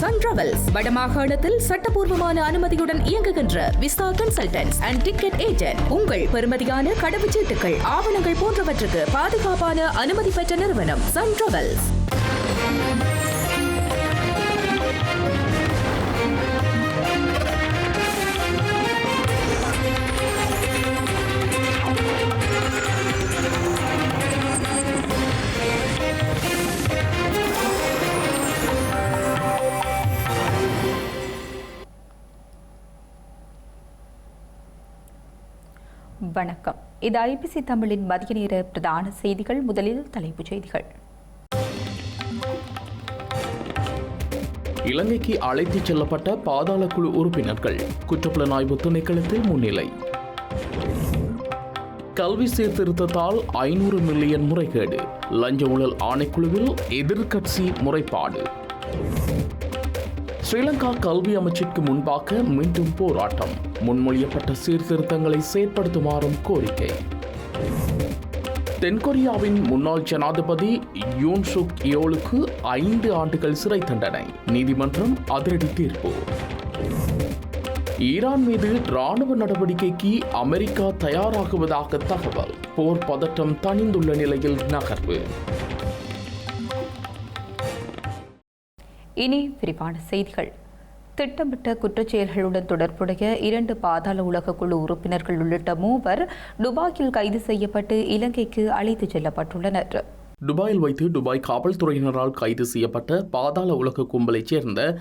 Sun travels வடமாகாணத்தில் சட்டப்பூர்வமான அனுமதியுடன் இயங்குகின்ற visa consultants and ticket agent உங்கள் பெறுமதியான கடவுச்சீட்டுகள் ஆவணங்கள் போன்றவற்றுக்கு பாதுகாப்பான அனுமதி பெற்ற நிறுவனம் சன் டிராவல்ஸ் வணக்கம். இது ஐபிசி தமிழின் மதிய நேர பிரதான செய்திகள். முதலில் தலைப்புச் செய்திகள். இலங்கைக்கு அழைத்துச் செல்லப்பட்ட பாதாள குழு உறுப்பினர்கள் குற்றப்புலனாய்வு திணைக்களத்தில் முன்னிலை. கல்வி சீர்திருத்தத்தால் ஐநூறு மில்லியன் முறைகேடு. லஞ்ச ஊழல் ஆணைக்குழுவில் எதிர்க்கட்சி முறைப்பாடு. ஸ்ரீலங்கா கல்வி அமைச்சிற்கு முன்பாக மீண்டும் போராட்டம். முன்மொழியப்பட்ட சீர்திருத்தங்களை செயற்படுத்துமாறும் கோரிக்கை. தென்கொரியாவின் முன்னாள் ஜனாதிபதி யூன் சுக் யோலுக்கு ஐந்து ஆண்டுகள் சிறை தண்டனை. நீதிமன்றம் அதிரடி தீர்ப்பு. ஈரான் மீது ராணுவ நடவடிக்கைக்கு அமெரிக்கா தயாராகுவதாக தகவல். போர் பதட்டம் தணிந்துள்ள நிலையில் நகர்வு. இனி விரிவான செய்திகள். திட்டமிட்ட குற்றச்செயல்களுடன் தொடர்புடைய இரண்டு பாதாள உலக குழு உறுப்பினர்கள் உள்ளிட்ட மூவர் துபாயில் கைது செய்யப்பட்டு இலங்கைக்கு அழைத்துச் செல்லப்பட்டுள்ளனர். துபாயில் வைத்து துபாய் காவல்துறையினரால் கைது செய்யப்பட்ட பாதாள உலக கும்பலைச் சேர்ந்த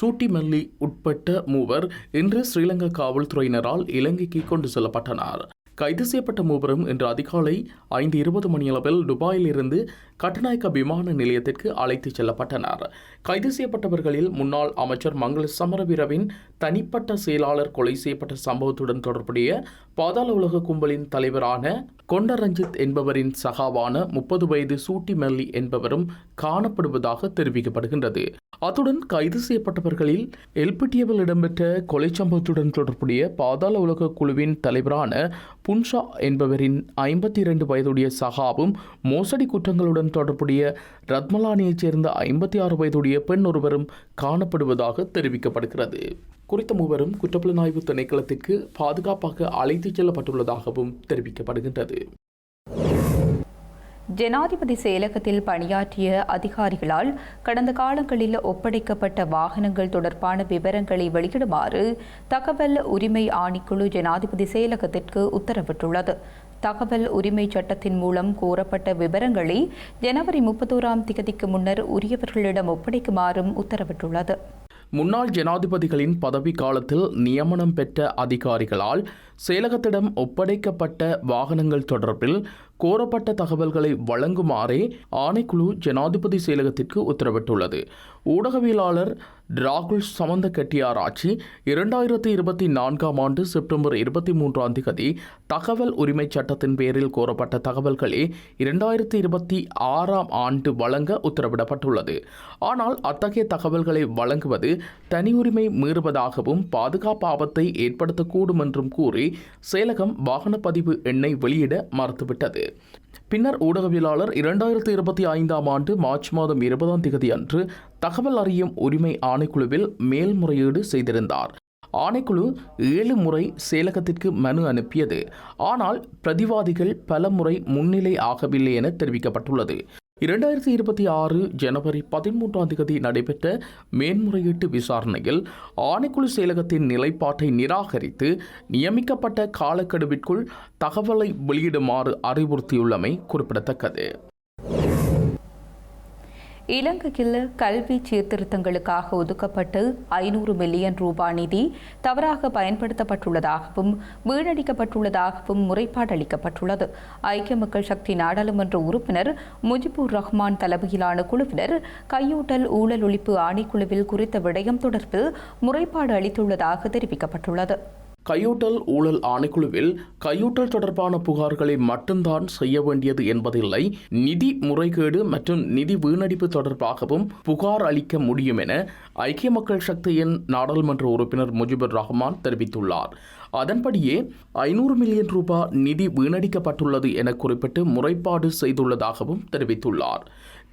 சூட்டி மல்லி உட்பட்ட மூவர் இன்று ஸ்ரீலங்கா காவல்துறையினரால் இலங்கைக்கு கொண்டு செல்லப்பட்டனர். கைது செய்யப்பட்ட மூவரும் இன்று அதிகாலை ஐந்து இருபது மணியளவில் துபாயில் இருந்து கட்டநாயக்க விமான நிலையத்திற்கு அழைத்துச் செல்லப்பட்டனர். கைது செய்யப்பட்டவர்களில் முன்னாள் அமைச்சர் மங்கள சமரவீரவின் தனிப்பட்ட செயலாளர் கொலை செய்யப்பட்ட சம்பவத்துடன் தொடர்புடைய பாதாள உலக கும்பலின் தலைவரான கொண்ட ரஞ்சித் என்பவரின் சகாவான முப்பது வயது சூட்டி மெல்லி என்பவரும் காணப்படுவதாக தெரிவிக்கப்படுகின்றது. அத்துடன் கைது செய்யப்பட்டவர்களில் எல்பிட்டியவில் இடம்பெற்ற கொலை சம்பவத்துடன் தொடர்புடைய பாதாள உலக குழுவின் தலைவரான புன்ஷா என்பவரின் ஐம்பத்தி இரண்டு வயதுடைய சகாவும் மோசடி குற்றங்களுடன் தொடர்புடைய ரத்மலானியைச் சேர்ந்த ஐம்பத்தி ஆறு வயதுடைய பெண் ஒருவரும் காணப்படுவதாக தெரிவிக்கப்படுகிறது. குறித்த மூவரும் குற்றப்புலனாய்வு திணைக்களத்திற்கு பாதுகாப்பாக அழைத்துச் செல்லப்பட்டுள்ளதாகவும் தெரிவிக்கப்படுகின்றது. ஜனாதிபதி செயலகத்தில் பணியாற்றிய அதிகாரிகளால் கடந்த காலங்களில் ஒப்படைக்கப்பட்ட வாகனங்கள் தொடர்பான விவரங்களை வெளியிடுமாறு தகவல் உரிமை ஆணைக்குழு ஜனாதிபதி செயலகத்திற்கு உத்தரவிட்டுள்ளது. தகவல் உரிமை சட்டத்தின் மூலம் கோரப்பட்ட விவரங்களை ஜனவரி முப்பத்தோராம் திகதிக்கு முன்னர் உரியவர்களிடம் ஒப்படைக்குமாறும் உத்தரவிட்டுள்ளது. முன்னாள் ஜனாதிபதிகளின் பதவி காலத்தில் நியமனம் பெற்ற அதிகாரிகளால் செயலகத்திடம் ஒப்படைக்கப்பட்ட வாகனங்கள் தொடர்பில் கோரப்பட்ட தகவல்களை வழங்குமாறே ஆணைக்குழு ஜனாதிபதி செயலகத்திற்கு உத்தரவிட்டுள்ளது. ஊடகவியலாளர் ராகுல் சமந்த கெட்டியார் ஆட்சி இரண்டாயிரத்தி இருபத்தி நான்காம் ஆண்டு செப்டம்பர் இருபத்தி மூன்றாம் தேதி தகவல் உரிமை சட்டத்தின் பேரில் கோரப்பட்ட தகவல்களே இரண்டாயிரத்தி இருபத்தி ஆறாம் ஆண்டு வழங்க உத்தரவிடப்பட்டுள்ளது. ஆனால் அத்தகைய தகவல்களை வழங்குவது தனி உரிமை மீறுவதாகவும் பாதுகாப்பு ஆபத்தை ஏற்படுத்தக்கூடும் என்றும் கூறி செயலகம் வாகன பதிவு எண்ணை வெளியிட மறுத்துவிட்டது. பின்னர் ஊடகவியலாளர் இரண்டாயிரத்தி இருபத்தி ஐந்தாம் ஆண்டு மார்ச் மாதம் இருபதாம் தேதி அன்று தகவல் அறியும் உரிமை ஆணைக்குழுவில் மேல்முறையீடு செய்திருந்தார். ஆணைக்குழு ஏழு முறை செயலகத்திற்கு மனு அனுப்பியது. ஆனால் பிரதிவாதிகள் பல முறை முன்னிலை ஆகவில்லை என தெரிவிக்கப்பட்டுள்ளது. இரண்டாயிரத்தி இருபத்தி ஆறு ஜனவரி பதிமூன்றாம் தேதி நடைபெற்ற மேன்முறையீட்டு விசாரணையில் ஆணைக்குழு செயலகத்தின் நிலைப்பாட்டை நிராகரித்து நியமிக்கப்பட்ட காலக்கெடுவிற்குள் தகவலை வெளியிடுமாறு அறிவுறுத்தியுள்ளமை குறிப்பிடத்தக்கது. இலங்கையில் கல்வி சீர்திருத்தங்களுக்காக ஒதுக்கப்பட்டு ஐநூறு மில்லியன் ரூபாய் நிதி தவறாக பயன்படுத்தப்பட்டுள்ளதாகவும் வீணடிக்கப்பட்டுள்ளதாகவும் முறைப்பாடு அளிக்கப்பட்டுள்ளது. ஐக்கிய மக்கள் சக்தி நாடாளுமன்ற உறுப்பினர் முஜிபுர் ரஹ்மான் தலைமையிலான குழுவினர் கையூட்டல் ஊழல் ஒழிப்பு ஆணைக்குழுவில் குறித்த விடயம் தொடர்பில் முறைப்பாடு அளித்துள்ளதாக தெரிவிக்கப்பட்டுள்ளது. கையூட்டல் ஊழல் ஆணைக்குழுவில் கையூட்டல் தொடர்பான புகார்களை மட்டும்தான் செய்ய வேண்டியது என்பதில்லை நிதி முறைகேடு மற்றும் நிதி வீணடிப்பு தொடர்பாகவும் புகார் அளிக்க முடியும் என ஐக்கிய மக்கள் சக்தியின் நாடாளுமன்ற உறுப்பினர் முஜிபுர் ரஹ்மான் தெரிவித்துள்ளார். அதன்படியே ஐநூறு மில்லியன் ரூபாய் நிதி வீணடிக்கப்பட்டுள்ளது என குறிப்பிட்டு முறைப்பாடு செய்துள்ளதாகவும் தெரிவித்துள்ளார்.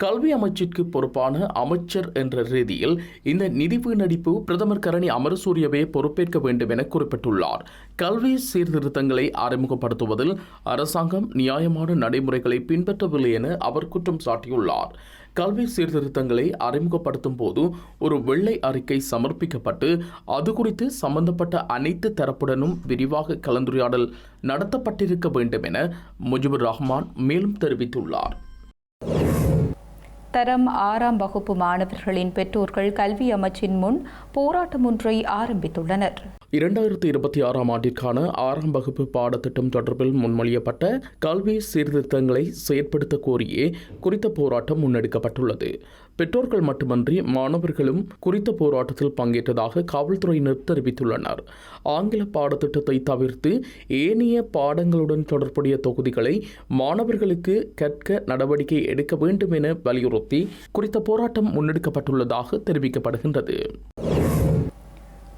கல்வி அமைச்சிற்கு பொறுப்பான அமைச்சர் என்ற ரீதியில் இந்த நிதி வீணடிப்பு பிரதமர் கரணி அமரசூரியவே பொறுப்பேற்க வேண்டும் என குறிப்பிட்டுள்ளார். கல்வி சீர்திருத்தங்களை அறிமுகப்படுத்துவதில் அரசாங்கம் நியாயமான நடைமுறைகளை பின்பற்றவில்லை என அவர் குற்றம் சாட்டியுள்ளார். கல்வி சீர்திருத்தங்களை அறிமுகப்படுத்தும் போது ஒரு வெள்ளை அறிக்கை சமர்ப்பிக்கப்பட்டு அது குறித்து சம்பந்தப்பட்ட அனைத்து தரப்புடனும் விரிவாக கலந்துரையாடல் நடத்தப்பட்டிருக்க வேண்டும் என முஜிபுர் ரஹ்மான் மேலும் தெரிவித்துள்ளார். தரம் ஆறாம் வகுப்பு மாணவர்களின் பெற்றோர்கள் கல்வி அமைச்சின் முன் போராட்டம் ஒன்றை ஆரம்பித்துள்ளனர். இரண்டாயிரத்தி இருபத்தி ஆறாம் ஆண்டிற்கான ஆறாம் வகுப்பு பாடத்திட்டம் தொடர்பில் முன்மொழியப்பட்ட கல்வி சீர்திருத்தங்களை செயற்படுத்த கோரியே குறித்த போராட்டம் முன்னெடுக்கப்பட்டுள்ளது. பெற்றோர்கள் மட்டுமன்றி மாணவர்களும் குறித்த போராட்டத்தில் பங்கேற்றதாக காவல்துறையினர் தெரிவித்துள்ளனர். ஆங்கில பாடத்திட்டத்தை தவிர்த்து ஏனைய பாடங்களுடன் தொடர்புடைய தொகுதிகளை மாணவர்களுக்கு கற்க நடவடிக்கை எடுக்க வேண்டும் என வலியுறுத்தி குறித்த போராட்டம் முன்னெடுக்கப்பட்டுள்ளதாக தெரிவிக்கப்படுகின்றது.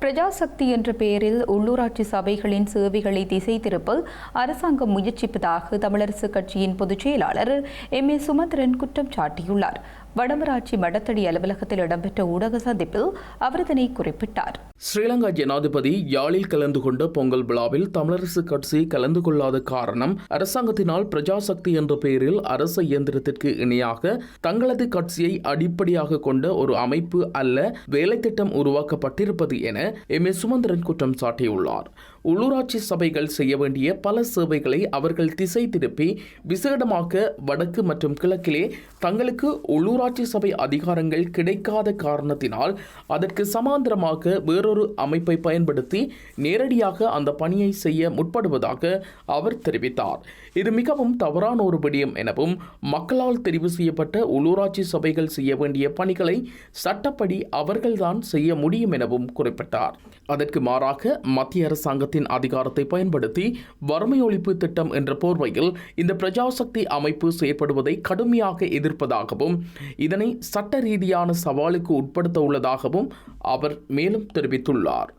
பிரஜாசக்தி என்ற பெயரில் உள்ளூராட்சி சபைகளின் சேவைகளை திசை திருப்ப அரசாங்கம் முயற்சிப்பதாக தமிழரசு கட்சியின் பொதுச் செயலாளர் எம் ஏ சுமந்திரன் குற்றம் சாட்டியுள்ளார். வடமராட்சி மடத்தடி அலுவலகத்தில் இடம்பெற்ற ஊடக சந்திப்பில் அவர் இதனை குறிப்பிட்டார். ஸ்ரீலங்கா ஜனாதிபதி யாழில் கலந்து கொண்ட பொங்கல் விழாவில் தமிழரசு கட்சி கலந்து கொள்ளாத காரணம் அரசாங்கத்தினால் பிரஜாசக்தி என்ற பெயரில் அரச இயந்திரத்திற்கு இணையாக தங்களது கட்சியை அடிப்படையாக கொண்ட ஒரு அமைப்பு அல்ல வேலை திட்டம் உருவாக்கப்பட்டிருப்பது என எம். ஏ சுமந்திரன் குற்றம் சாட்டியுள்ளார். உள்ளூராட்சி சபைகள் செய்ய வேண்டிய பல சேவைகளை அவர்கள் திசை திருப்பி விசேடமாக வடக்கு மற்றும் கிழக்கிலே தங்களுக்கு உள்ளூராட்சி சபை அதிகாரங்கள் கிடைக்காத காரணத்தினால் அதற்கு சமாந்தரமாக வேறொரு அமைப்பை பயன்படுத்தி நேரடியாக அந்த பணியை செய்ய முற்படுவதாக அவர் தெரிவித்தார். இது மிகவும் தவறான ஒரு விடயம் எனவும் மக்களால் தெரிவு செய்யப்பட்ட உள்ளூராட்சி சபைகள் செய்ய வேண்டிய பணிகளை சட்டப்படி அவர்கள்தான் செய்ய முடியும் எனவும் குறிப்பிட்டார். அதற்கு மாறாக மத்திய அரசாங்கத்தின் அதிகாரத்தை பயன்படுத்தி வறுமை ஒழிப்பு திட்டம் என்ற போர்வையில் இந்த பிரஜாசக்தி அமைப்பு செயற்படுவதை கடுமையாக எதிர்ப்பதாகவும் இதனை சட்ட ரீதியான சவாலுக்கு உட்படுத்த உள்ளதாகவும் அவர் மேலும் தெரிவித்துள்ளார்.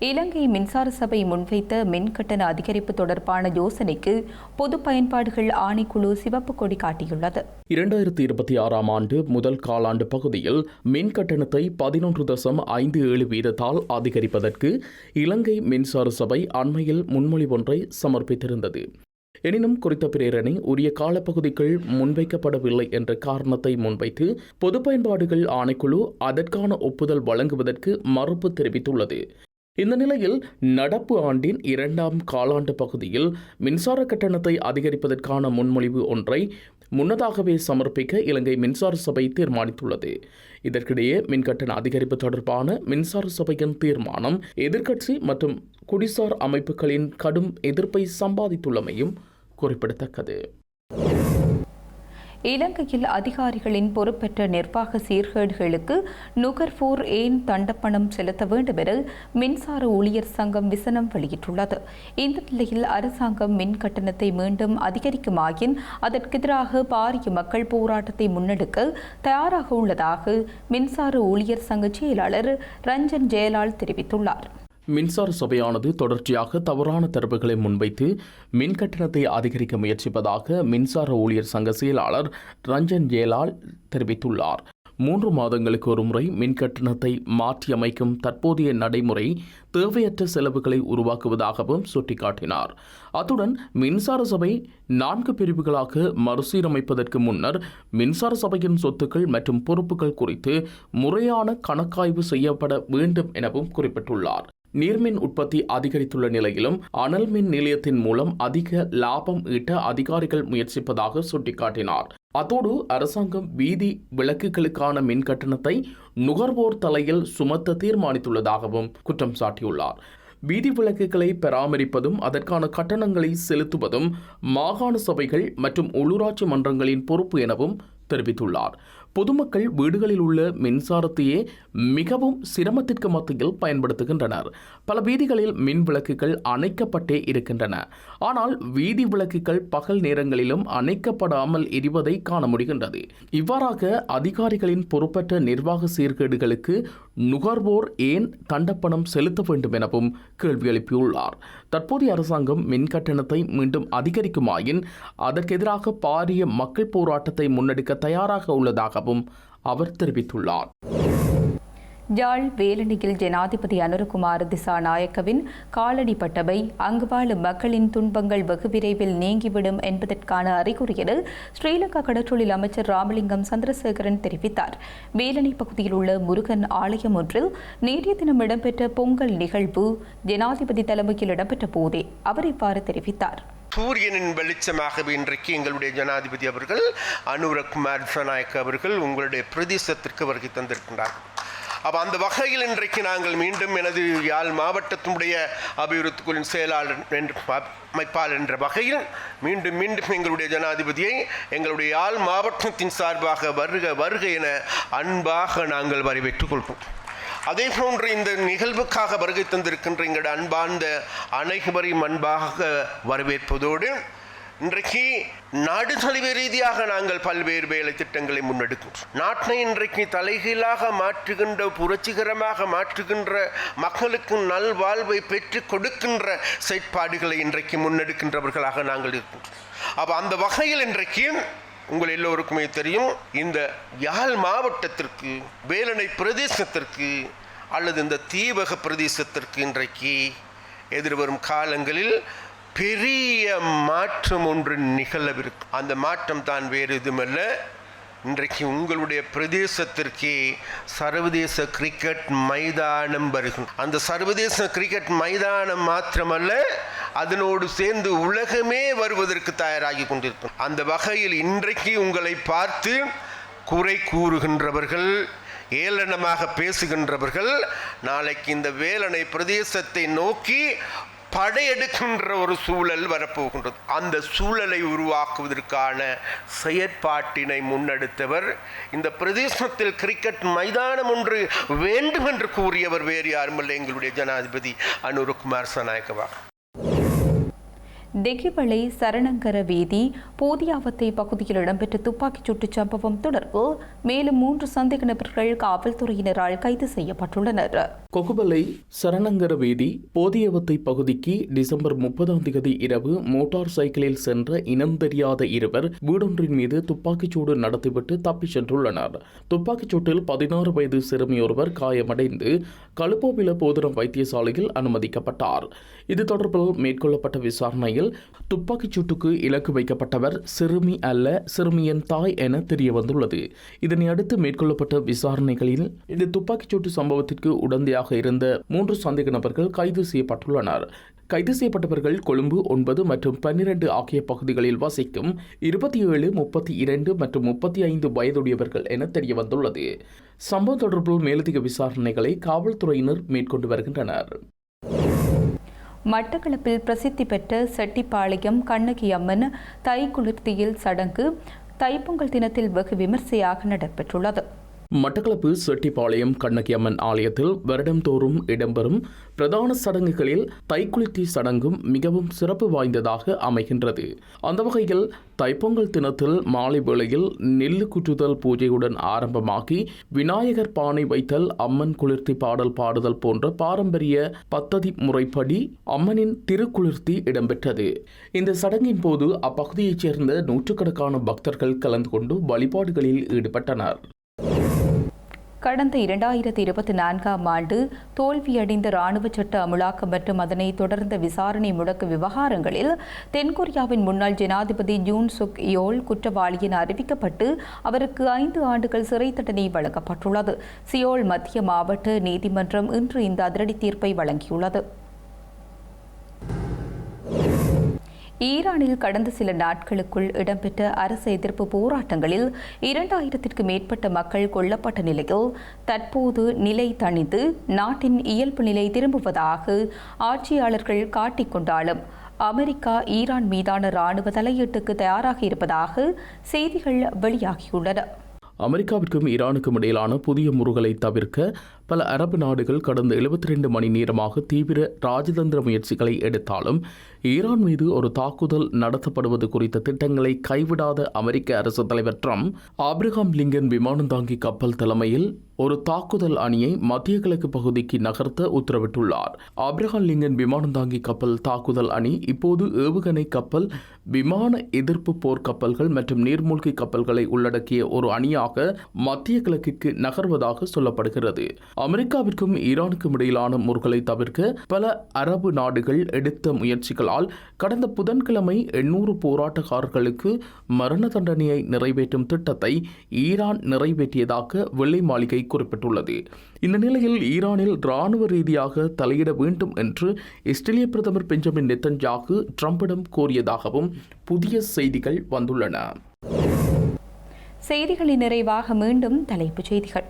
இலங்கை மின்சார சபை முன்வைத்த மின் கட்டண அதிகரிப்பு தொடர்பான யோசனைக்கு பொது பயன்பாடுகள் ஆணைக்குழு சிவப்பு கொடி காட்டியுள்ளது. இரண்டாயிரத்தி இருபத்தி ஆறாம் ஆண்டு முதல் காலாண்டு பகுதியில் மின் கட்டணத்தை பதினொன்று தசம் ஐந்து ஏழு வீதத்தால் அதிகரிப்பதற்கு இலங்கை மின்சார சபை அண்மையில் முன்மொழிவொன்றை சமர்ப்பித்திருந்தது. எனினும் குறித்த பிரேரணை உரிய காலப்பகுதிக்குள் முன்வைக்கப்படவில்லை என்ற காரணத்தை முன்வைத்து பொது பயன்பாடுகள் ஆணைக்குழு அதற்கான ஒப்புதல் வழங்குவதற்கு மறுப்பு தெரிவித்துள்ளது. இந்த நிலையில் நடப்பு ஆண்டின் இரண்டாம் காலாண்டு பகுதியில் மின்சார கட்டணத்தை அதிகரிப்பதற்கான முன்மொழிவு ஒன்றை முன்னதாகவே சமர்ப்பிக்க இலங்கை மின்சார சபை தீர்மானித்துள்ளது. இதற்கிடையே மின்கட்டண அதிகரிப்பு தொடர்பான மின்சார சபையின் தீர்மானம் எதிர்க்கட்சி மற்றும் குடிசார் அமைப்புகளின் கடும் எதிர்ப்பை சம்பாதித்துள்ளமையும் குறிப்பிடத்தக்கது. இலங்கையில் அதிகாரிகளின் பொறுப்பற்ற நிர்வாக சீர்கேடுகளுக்கு நுகர்வோர் ஏன் தண்டப்பணம் செலுத்த வேண்டும் என மின்சார ஊழியர் சங்கம் விசனம் வெளியிட்டுள்ளது. இந்த நிலையில் அரசாங்கம் மின் கட்டணத்தை மீண்டும் அதிகரிக்குமாயின் அதற்கு எதிராக பாரிய மக்கள் போராட்டத்தை முன்னெடுக்க தயாராக உள்ளதாக மின்சார ஊழியர் சங்க செயலாளர் ரஞ்சன் ஜெயலால் தெரிவித்துள்ளார். மின்சார சபையானது தொடர்ச்சியாக தவறான தரப்புகளை முன்வைத்து மின் கட்டணத்தை அதிகரிக்க முயற்சிப்பதாக மின்சார ஊழியர் சங்க செயலாளர் ரஞ்சன் ஜேலால் தெரிவித்துள்ளார். மூன்று மாதங்களுக்கு ஒருமுறை மின் கட்டணத்தை மாற்றியமைக்கும் தற்போதைய நடைமுறை தேவையற்ற செலவுகளை உருவாக்குவதாகவும் சுட்டிக்காட்டினார். அத்துடன் மின்சார சபை நான்கு பிரிவுகளாக மறுசீரமைப்பதற்கு முன்னர் மின்சார சபையின் சொத்துக்கள் மற்றும் பொறுப்புகள் குறித்து முறையான கணக்காய்வு செய்யப்பட வேண்டும் எனவும் குறிப்பிட்டுள்ளார். நீர்மின் உற்பத்தி அதிகரித்துள்ள நிலையிலும் அனல் மின் நிலையத்தின் மூலம் அதிக லாபம் ஈட்ட அதிகாரிகள் முயற்சிப்பதாக சுட்டிக்காட்டினார். அத்தோடு அரசாங்கம் வீதி விளக்குகளுக்கான மின் கட்டணத்தை நுகர்வோர் தலையில் சுமத்த தீர்மானித்துள்ளதாகவும் குற்றம் சாட்டியுள்ளார். வீதி விளக்குகளை பராமரிப்பதும் அதற்கான கட்டணங்களை செலுத்துவதும் மாகாண சபைகள் மற்றும் உள்ளூராட்சி மன்றங்களின் பொறுப்பு எனவும் தெரிவித்துள்ளார். பொதுமக்கள் வீடுகளில் உள்ள மின்சாரத்தையே மிகவும் சிரமத்திற்கு மத்தியில் பயன்படுத்துகின்றனர். பல வீதிகளில் மின் விளக்குகள் அணைக்கப்பட்டே இருக்கின்றன. ஆனால் வீதி விளக்குகள் பகல் நேரங்களிலும் அணைக்கப்படாமல் எரிவதை காண முடிகின்றது. இவ்வாறாக அதிகாரிகளின் பொறுப்பற்ற நிர்வாக சீர்கேடுகளுக்கு நுகர்வோர் ஏன் தண்டப்பணம் செலுத்த வேண்டும் எனவும் கேள்வி எழுப்பியுள்ளார். தற்போதைய அரசாங்கம் மின் கட்டணத்தை மீண்டும் அதிகரிக்குமாயின் அதற்கெதிராக பாரிய மக்கள் போராட்டத்தை முன்னெடுக்க தயாராக உள்ளதாகவும் அவர் தெரிவித்துள்ளார். யாழ் வேலணியில் ஜனாதிபதி அனுரகுமார் திசாநாயக்கவின் காலடி பட்டவை அங்கு வாழும் மக்களின் துன்பங்கள் வெகு விரைவில் நீங்கிவிடும் என்பதற்கான அறிகுறி என ஸ்ரீலங்கா கடற்றொழில் அமைச்சர் ராமலிங்கம் சந்திரசேகரன் தெரிவித்தார். வேலணி பகுதியில் உள்ள முருகன் ஆலயம் ஒன்றில் நேற்றைய தினம் இடம்பெற்ற பொங்கல் நிகழ்வு ஜனாதிபதி தலைமையில் இடம்பெற்ற போதே அவர் இவ்வாறு தெரிவித்தார். சூரியனின் வெளிச்சமாகவே இன்றைக்கு எங்களுடைய ஜனாதிபதி அவர்கள் அனுரகுமார் திசாநாயக் அவர்கள் உங்களுடைய பிரதேசத்திற்கு வருகை தந்திருக்கின்றார்கள். அப்போ அந்த வகையில் இன்றைக்கு நாங்கள் மீண்டும் எனது யாழ் மாவட்டத்தினுடைய அபிவிருத்தி குழுவின் செயலாளர் என்று அமைப்பாளர் என்ற வகையில் மீண்டும் மீண்டும் எங்களுடைய ஜனாதிபதியை எங்களுடைய யாழ் மாவட்டத்தின் சார்பாக வருக வருக என அன்பாக நாங்கள் வரவேற்றுக் கொள்வோம். அதே போன்று இந்த நிகழ்வுக்காக வருகை தந்திருக்கின்ற எங்களுடைய அன்பார்ந்த அனைவரையும் அன்பாக வரவேற்பதோடு இன்றைக்கு நாடு தழுவிய ரீதியாக நாங்கள் பல்வேறு வேலை திட்டங்களை முன்னெடுக்கும் நாட்டை இன்றைக்கு தலைகீழாக மாற்றுகின்ற புரட்சிகரமாக மாற்றுகின்ற மக்களுக்கு நல்வாழ்வை பெற்று கொடுக்கின்ற செயற்பாடுகளை இன்றைக்கு முன்னெடுக்கின்றவர்களாக நாங்கள் இருக்கோம். அப்போ அந்த வகையில் இன்றைக்கு உங்கள் எல்லோருக்குமே தெரியும் இந்த யாழ் மாவட்டத்திற்கு வேலனை பிரதேசத்திற்கு அல்லது இந்த தீவக பிரதேசத்திற்கு இன்றைக்கு எதிர்வரும் காலங்களில் பெரிய மாற்றம் ஒன்று நிகழவிருக்கு அந்த மாற்றம் தான் வேறு எதுவுமல்ல. இன்றைக்கு உங்களுடைய பிரதேசத்திற்கே சர்வதேச கிரிக்கெட் மைதானம் வருகும். அந்த சர்வதேச கிரிக்கெட் மைதானம் மாத்திரமல்ல அதனோடு சேர்ந்து உலகமே வருவதற்கு தயாராகி கொண்டிருக்கும். அந்த வகையில் இன்றைக்கு உங்களை பார்த்து குறை கூறுகின்றவர்கள் ஏளனமாக பேசுகின்றவர்கள் நாளைக்கு இந்த வேலனை பிரதேசத்தை நோக்கி படையெடுக்கின்ற ஒரு சூழல் வரப்போகின்றது. அந்த சூழலை உருவாக்குவதற்கான செயற்பாட்டினை முன்னெடுத்தவர். இந்த பிரதேசத்தில் கிரிக்கெட் மைதானம் ஒன்று வேண்டும் என்று கூறியவர் வேறு யாருமில்லை எங்களுடைய ஜனாதிபதி அனுருகுமார் சநாயகவா டெகிவளை சரணங்கர வீதி போதியாவத்தை பகுதியில் இடம்பெற்ற துப்பாக்கிச் சூட்டுச் சம்பவம் தொடர்பு மேலும் மூன்று சந்தேக நபர்கள் காவல்துறையினரால் கைது செய்யப்பட்டுள்ளனர். கொகுபலை சரணங்கர வீதி போதியவத்தை பகுதிக்கு டிசம்பர் முப்பதாம் தேதி இரவு மோட்டார் சைக்கிளில் சென்ற இனம் தெரியாத இருவர் வீடொன்றின் மீது துப்பாக்கிச்சூடு நடத்திவிட்டு தப்பிச் சென்றுள்ளனர். துப்பாக்கிச்சூட்டில் பதினாறு வயது சிறுமியொருவர் காயமடைந்து கழுப்போவில போதுரம் வைத்தியசாலையில் அனுமதிக்கப்பட்டார். இது தொடர்பில் மேற்கொள்ளப்பட்ட விசாரணையில் துப்பாக்கிச்சூட்டுக்கு இலக்கு வைக்கப்பட்டவர் சிறுமி அல்ல சிறுமியின் தாய் என தெரிய வந்துள்ளது இதனை அடுத்து மேற்கொள்ளப்பட்ட விசாரணைகளில் இந்த துப்பாக்கிச் சூட்டு சம்பவத்திற்கு உடந்தையாக இருந்த மூன்று சந்தேக நபர்கள் கைது செய்யப்பட்டுள்ளனர். கைது செய்யப்பட்டவர்கள் கொழும்பு ஒன்பது மற்றும் பன்னிரண்டு ஆகிய பகுதிகளில் வசிக்கும் இருபத்தி ஏழு முப்பத்தி இரண்டு மற்றும் முப்பத்தி ஐந்து வயதுடையவர்கள் என தெரிய வந்துள்ளது சம்பவம் தொடர்பில் மேலதிக விசாரணைகளை காவல்துறையினர் மேற்கொண்டு வருகின்றனர். மட்டக்களப்பில் பிரசித்தி பெற்ற செட்டிப்பாளையம் கண்ணகி அம்மன் தை குளிர்த்தியில் சடங்கு தைப்பொங்கல் தினத்தில் வெகு விமர்சையாக நடைபெற்றுள்ளது. மட்டக்களப்பு செட்டிப்பாளையம் கண்ணகி அம்மன் ஆலயத்தில் வருடந்தோறும் இடம்பெறும் பிரதான சடங்குகளில் தைக்குளித்தி சடங்கும் மிகவும் சிறப்பு வாய்ந்ததாக அமைகின்றது. அந்த வகையில் தைப்பொங்கல் தினத்தில் மாலை வேளையில் நெல்லு குற்றுதல் பூஜையுடன் ஆரம்பமாகி விநாயகர் பானை வைத்தல் அம்மன் குளிர்த்தி பாடல் பாடுதல் போன்ற பாரம்பரிய பத்ததி முறைப்படி அம்மனின் திருக்குளிர்த்தி இடம்பெற்றது. இந்த சடங்கின் போது அப்பகுதியைச் சேர்ந்த நூற்றுக்கணக்கான பக்தர்கள் கலந்து கொண்டு வழிபாடுகளில் ஈடுபட்டனர். கடந்த இரண்டாயிரத்தி இருபத்தி நான்காம் ஆண்டு தோல்வியடைந்த ராணுவ சட்ட அமுலாக்கம் மற்றும் அதனை தொடர்ந்த விசாரணை முடக்கு விவகாரங்களில் தென்கொரியாவின் முன்னாள் ஜனாதிபதி ஜூன் சுக் யோல் குற்றவாளி என அறிவிக்கப்பட்டு அவருக்கு ஐந்து ஆண்டுகள் சிறை தண்டனை வழங்கப்பட்டுள்ளது. சியோல் மத்திய மாவட்ட நீதிமன்றம் இன்று இந்த அதிரடி தீர்ப்பை வழங்கியுள்ளது. ஈரானில் கடந்த சில நாட்களுக்குள் இடம்பெற்ற அரசு எதிர்ப்பு போராட்டங்களில் இரண்டாயிரத்திற்கு மேற்பட்ட மக்கள் கொல்லப்பட்ட நிலையில் தற்போது நிலை தணிந்து நாட்டின் இயல்பு நிலை திரும்புவதாக ஆட்சியாளர்கள் காட்டிக்கொண்டாலும் அமெரிக்கா ஈரான் மீதான ராணுவ தலையீட்டுக்கு தயாராக இருப்பதாக செய்திகள் வெளியாகியுள்ளன. அமெரிக்காவிற்கும் ஈரானுக்கும் இடையிலான புதிய முறுகலை தவிர்க்க பல அரபு நாடுகள் கடந்த 72 மணி நேரமாக தீவிர ராஜதந்திர முயற்சிகளை எடுத்தாலும் ஈரான் மீது ஒரு தாக்குதல் நடத்தப்படுவது குறித்த திட்டங்களை கைவிடாத அமெரிக்க அரசு தலைவர் ட்ரம்ப் ஆப்ரஹாம் லிங்கன் விமானந்தாங்கி கப்பல் தலைமையில் ஒரு தாக்குதல் அணியை மத்திய கிழக்கு பகுதிக்கு நகர்த்த உத்தரவிட்டுள்ளார். ஆப்ரஹாம் லிங்கன் விமானந்தாங்கி கப்பல் தாக்குதல் அணி இப்போது ஏவுகணை கப்பல் விமான எதிர்ப்பு போர்க்கப்பல்கள் மற்றும் நீர்மூழ்கி கப்பல்களை உள்ளடக்கிய ஒரு அணியாக மத்திய கிழக்கிற்கு நகர்வதாக சொல்லப்படுகிறது. அமெரிக்காவிற்கும் ஈரானுக்கும் இடையிலான முறுகளை தவிர்க்க பல அரபு நாடுகள் எடுத்த முயற்சிகளால் கடந்த புதன்கிழமை எண்ணூறு போராட்டக்காரர்களுக்கு மரண தண்டனையை நிறைவேற்றும் திட்டத்தை ஈரான் நிறைவேற்றியதாக வெள்ளை மாளிகை குறிப்பிட்டுள்ளது. இந்த நிலையில் ஈரானில் இராணுவ ரீதியாக தலையிட வேண்டும் என்று இஸ்ரேலிய பிரதமர் பெஞ்சமின் நெத்தன்யாகு ட்ரம்பிடம் கோரியதாகவும் புதிய செய்திகள் வந்துள்ளன. செய்திகளின் நிறைவாக மீண்டும் தலைப்புச் செய்திகள்.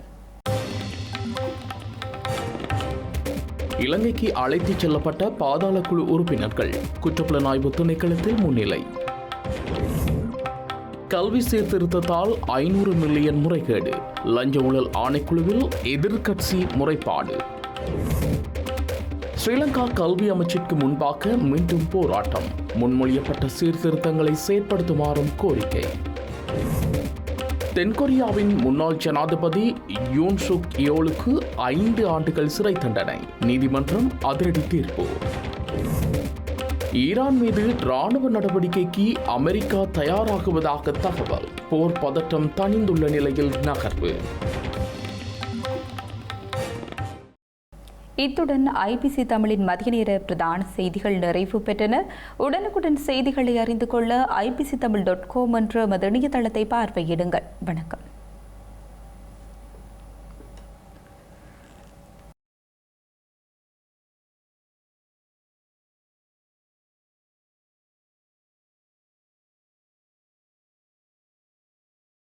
இலங்கைக்கு அழைத்துச் செல்லப்பட்ட பாதாள குழு உறுப்பினர்கள் குற்றப்புலனாய்வு திணைக்களத்தில் முன்னிலை. கல்வி சீர்திருத்தத்தால் ஐநூறு மில்லியன் முறைகேடு. லஞ்ச ஊழல் ஆணைக்குழுவில் எதிர்க்கட்சி முறைப்பாடு. ஸ்ரீலங்கா கல்வி அமைச்சிற்கு முன்பாக மீண்டும் போராட்டம். முன்மொழியப்பட்ட சீர்திருத்தங்களை செயற்படுத்துமாறும் கோரிக்கை. தென்கொரியாவின் முன்னாள் ஜனாதிபதி யூன் சுக் யோலுக்கு ஐந்து ஆண்டுகள் சிறை தண்டனை. நீதிமன்றம் அதிரடி தீர்ப்பு. ஈரான் மீது ராணுவ நடவடிக்கைக்கு அமெரிக்கா தயாராகுவதாக தகவல். போர் பதட்டம் தணிந்துள்ள நிலையில் நகர்வு. இத்துடன் ஐபிசி தமிழின் மதிய நேர பிரதான செய்திகள் நிறைவு பெற்றன. உடனுக்குடன் செய்திகளை அறிந்து கொள்ள ஐபிசி தமிழ் டாட் காம் என்ற மது இணையதளத்தை பார்வையிடுங்கள். வணக்கம்.